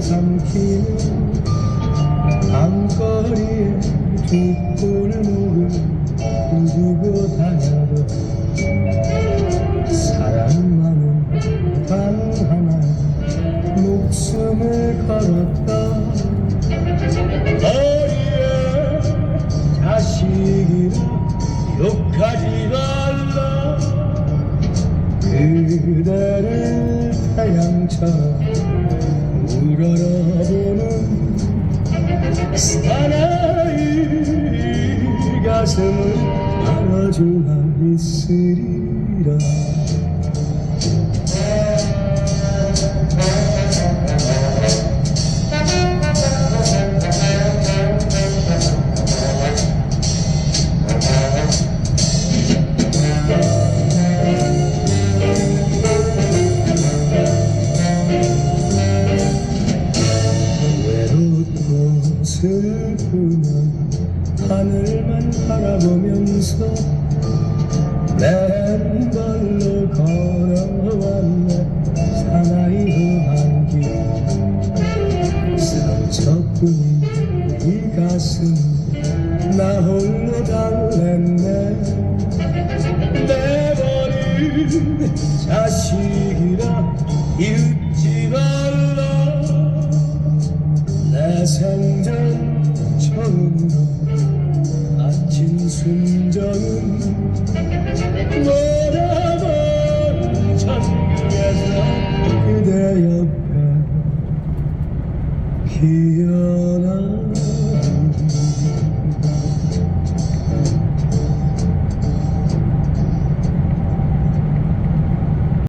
삼키는 밤거리에 두 골목을 두고 다녀도 사람 많은 방 하나 목숨을 걸었다 어리에 자식이라 욕하지 말라. 그대를 태양처럼 우러러보는 사나이 가슴을 안아주마 있으리라 슬프면 하늘만 바라보면서 맨발로 걸어왔네. 사나이 험한 길. 상처뿐인 이 가슴 나 홀로 달랬네. 내 버린 자식이라 잊지 말라. 내 생전 처음으로 아침 순정은 노래방 천국에서 그대 옆에 기어나